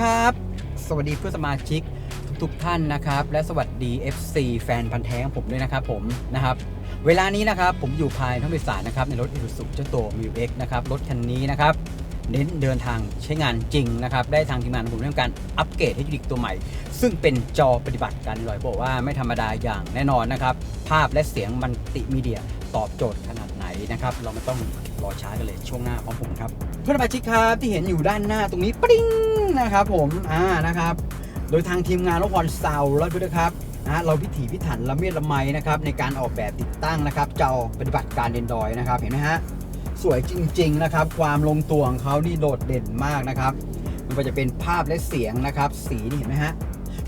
ครับ สวัสดีเพื่อนสมาชิกทุกๆท่านนะครับ และสวัสดี FC แฟนพันธ์แท้ของผมด้วยนะครับผมนะครับ เวลานี้นะครับผมอยู่ภายในห้องโดยสารนะครับในรถ i s u z u เจ้าตัว m ิวเอ็กนะครับรถคันนี้นะครับเน้นเดินทางใช้งานจริงนะครับ ได้ทางทีมงานของผมเรื่องการอัปเกรดเทคนิคตัวใหม่ ซึ่งเป็นจอปฏิบัติการลอยบอกว่าไม่ธรรมดาอย่างแน่นอนนะครับ ภาพและเสียงมัลติมีเดีย ตอบโจทย์ขนาดไหนนะครับ เราไม่ต้องรอช้ากันเลยช่วงหน้าพร้อมผมครับเพื่อนสมาชิกครับที่เห็นอยู่ด้านหน้าตรงนี้ปริ้งนะครับผมอ่านะครับ โดยทางทีมงานรถพรซาวแล้วด้วยนะครับนะเราพิถีพิถันละเมียดละไมนะครับในการออกแบบติดตั้งนะครับจอปฏิบัติการ Android นะครับเห็นไหมฮะสวยจริง ๆ นะครับ ความลงตัวของเขานี่โดดเด่นมากนะครับไมันจะเป็นภาพและเสียงนะครับ สีนี่เห็นไหมฮะ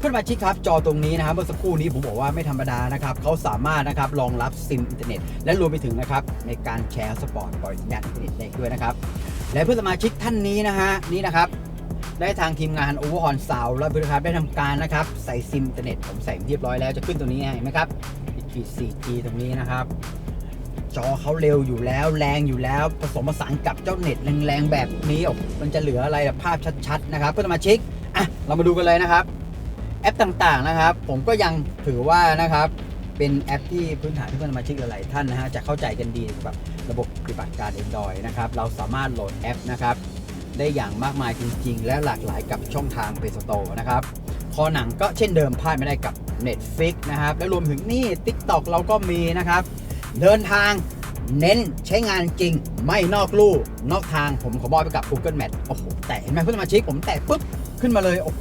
เพื่อนมาชิกครับ จอตรงนี้นะครับเมื่อสักครู่นี้ผมบอกว่าไม่ธรรมดานะครับเขาสามารถนะครับรองรับซิมอินเทอร์เน็ต และรวมไปถึงนะครับในการแชร์สปอร์ตปล่อยสัญญาณอินเทอร์เน็ตได้ด้วยนะครับ และเพื่อนสมาชิกท่านนี้นะฮะนี่นะครับได้ทางทีมงาน Overhaul Sound และบริษัทได้ทำการนะครับใส่ซิมอินเทอร์เน็ตผมใส่เรียบร้อยแล้วจะขึ้นตรงนี้เห็นไหมครับขีด 4G ตรงนี้นะครับจอเขาเร็วอยู่แล้วแรงอยู่แล้ว ผสมผสานกับเจ้าเน็ตแรงๆแบบนี้โอ้มันจะเหลืออะไรภาพชัดๆนะครับเพื่อนสมาชิกอะเรามาดูกันเลยนะครับ แอปต่างๆนะครับ ผมก็ยังถือว่านะครับเป็นแอปที่พื้นฐานที่เพื่อนสมาชิกหลายท่านนะฮะจะเข้าใจกันดีกับระบบปฏิบัติการ Android นะครับเราสามารถโหลดแอปนะครับได้อย่างมากมายจริง ๆ และหลากหลายกับช่องทาง Play Store นะครับคอหนังก็เช่นเดิมพลาดไม่ได้กับ Netflix นะครับและรวมถึงนี่ TikTok เราก็มีนะครับ เดินทางเน้นใช้งานจริง ไม่นอกลู่นอกทางผมขอบอกไปกับ Google Map โอ้โหแต่เห็นไหมเพื่อนสมาชิกผมแตะปุ๊บขึ้นมาเลยโอ้โห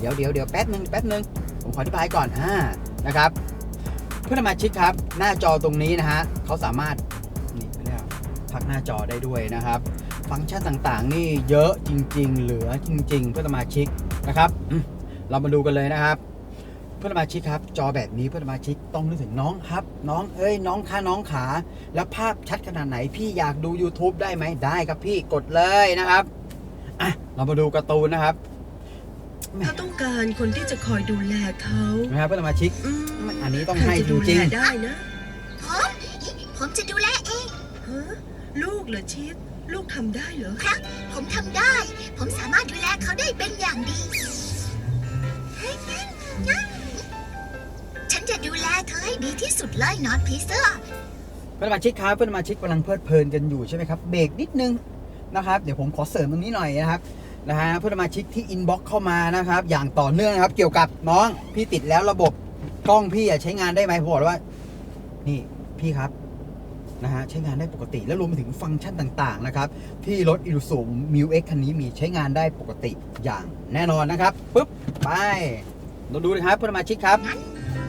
เดี๋ยวเดี๋ยวเดี๋ยวแป๊บนึงแป๊บนึงผมขออธิบายก่อนอ่านะครับเพื่อนสมาชิกครับ หน้าจอตรงนี้นะฮะเขาสามารถนี่เรียกพักหน้าจอได้ด้วยนะครับ ฟังก์ชันต่างๆ นี่เยอะจริง ๆ เหลือจริง ๆ เพื่อนสมาชิกนะครับอืมเรามาดูกันเลยนะครับ เพื่อนสมาชิกครับ จอแบบนี้เพื่อนสมาชิกต้องนึกถึงน้องครับ น้องเอ้ยน้องขาน้องขา แล้วภาพชัดขนาดไหนพี่อยากดู YouTube ได้ไหมได้ครับพี่กดเลยนะครับอะเรามาดูการ์ตูนนะครับ เขาต้องการคนที่จะคอยดูแลเขานะครับเพื่อนสมาชิก อืมอันนี้ต้องใครให้จะจดูริงแลได้นะผมผมจะดูแลเองฮะลูกเหรอชิปลูกทำได้เหรอ ครับ ผมทำได้ ผมสามารถดูแลเขาได้เป็นอย่างดี ฉันจะดูแลเธอให้ดีที่สุดเลยนอนพีเซอร์ๆเพื่อนสมาชิกครับเพื่อนสมาชิกกำลังเพลิดเพลินกันอยู่ใช่ไหมครับเบรกนิดนึงนะครับเดี๋ยวผมขอเสริมตรงนี้หน่อยนะครับ นะฮะเพื่อนสมาชิกที่อินบ็อกเข้ามานะครับ อย่างต่อเนื่องนะครับ เกี่ยวกับน้องพี่ติดแล้วระบบกล้องพี่อะใช้งานได้ไหมผมบอกเลยว่า นี่พี่ครับนะฮะใช้งานได้ปกติแล้วรวมไปถึงฟังก์ชันต่าง ๆ นะครับ ที่รถอิลูซูมิวเอ็กคันนี้มีใช้งานได้ปกติอย่างแน่นอนนะครับปุ๊บไปเราดูนะครับเพื่อนสมาชิกครับ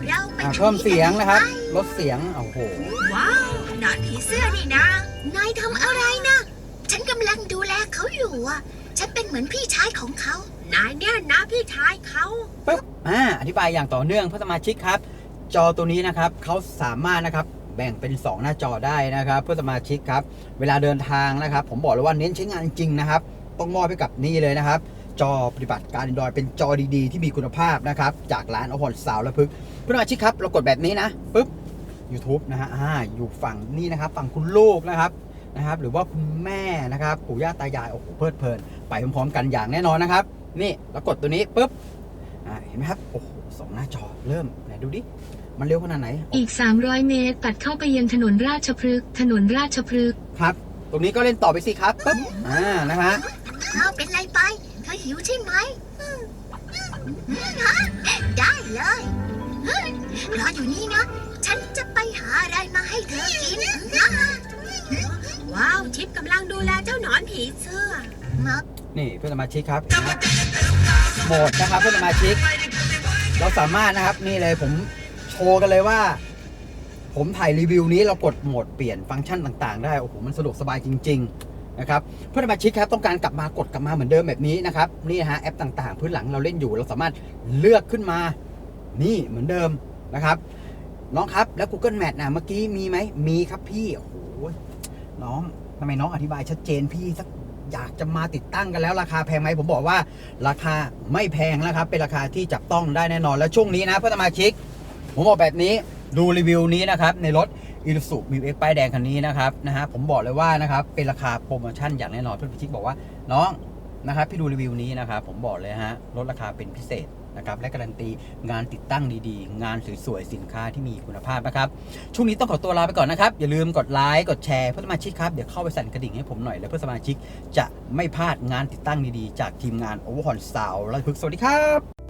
เราไปอ่าทำเพิ่มเสียงนะครับกัไหมลดเสียงโอ้โหว้าวนอนผีเสื้อนี่นะนายทำอะไรนะ ฉันกำลังดูแลเขาอยู่อะ ฉันเป็นเหมือนพี่ชายของเขา นายเนี่ยนะพี่ชายเขา ปึ๊บอ่าอธิบายอย่างต่อเนื่องเพื่อสมาชิกครับ จอตัวนี้นะครับเขาสามารถนะครับแบ่งเป็น 2 หน้าจอได้นะครับ เพื่อสมาชิกครับ เวลาเดินทางนะครับ ผมบอกเลยว่าเน้นใช้งานจริงนะครับ ต้องมอบให้กับนี่เลยนะครับ จอปฏิบัติการ Android เป็นจอดีๆ ที่มีคุณภาพนะครับ จากร้านอพรสาวและพึกษ์เพื่อนสมาชิกครับ เรากดแบบนี้นะปึ๊บ YouTube นะฮะอ่าอยู่ฝั่งนี่นะครับ ฝั่งคุณลูกนะครับ นะครับ หรือว่าคุณแม่นะครับปู่ย่าตายายโอ้โหเพลิดเพลิน ไปพร้อมๆกันอย่างแน่นอนนะครับ นี่แล้วกดตัวนี้ปุ๊บอ่าเห็นไหมครับโอ้โหสองหน้าจอเริ่มไหนดูดิมันเร็วขนาดไหน อีก 300 เมตร ตัดเข้าไปยังถนนราชพฤกษ์ถนนราชพฤกษ์ครับ ตรงนี้ก็เล่นต่อไปสิครับปุ๊บอ่านะฮะเขาเป็นไรไปเธอหิวใช่ไหมอืมฮะได้เลยเฮ้ยรออยู่นี่นะ ฉันจะไปหาอะไรมาให้เธอกินนะว้าวชิป กำลังดูแลเจ้าหนอนผีเสื้อมานี่เพื่อนสมาชิกครับนะโหมดนะครับเพื่อนสมาชิก เราสามารถนะครับนี่เลยผมโชว์กันเลยว่า ผมถ่ายรีวิวนี้เรากดโหมดเปลี่ยนฟังก์ชันต่าง ๆ ได้โอ้โหมันสะดวกสบายจริง ๆ นะครับ เพื่อนสมาชิกครับต้องการกลับมากดกลับมาเหมือนเดิมแบบนี้นะครับนี่นะฮะแอปต่างๆ พื้นหลังเราเล่นอยู่เราสามารถเลือกขึ้นมา นี่เหมือนเดิมนะครับน้องครับแล้ว Google Map นะเมื่อกี้มีไหมมีครับพี่โอ้โหน้อง ทำไมน้องอธิบายชัดเจนพี่สักอยากจะมาติดตั้งกันแล้วราคาแพงไหมผมบอกว่า ราคาไม่แพงนะครับ เป็นราคาที่จับต้องได้แน่นอน แล้วช่วงนี้นะเพื่อนสมาชิก ผมบอกแบบนี้ดูรีวิวนี้นะครับในรถอีลูสุมิวเอ็กป้ายแดงคันนี้นะครับนะฮะผมบอกเลยว่านะครับเป็นราคาโปรโมชั่นอย่างแน่นอนเพื่อนสมาชิกบอกว่าน้อง นะครับพี่ดูรีวิวนี้นะครับผมบอกเลยฮะลดราคาเป็นพิเศษนะครับและการันตีงานติดตั้งดีๆ งานสวยๆสินค้าที่มีคุณภาพนะครับ ช่วงนี้ต้องขอตัวลาไปก่อนนะครับ อย่าลืมกดไลค์กดแชร์เพื่อนสมาชิกครับเดี๋ยวเข้าไปสั่นกระดิ่งให้ผมหน่อย และเพื่อนสมาชิกจะไม่พลาดงานติดตั้งดีๆ จากทีมงานโอเวอร์ฮอนสาวและพึกสวัสดีครับ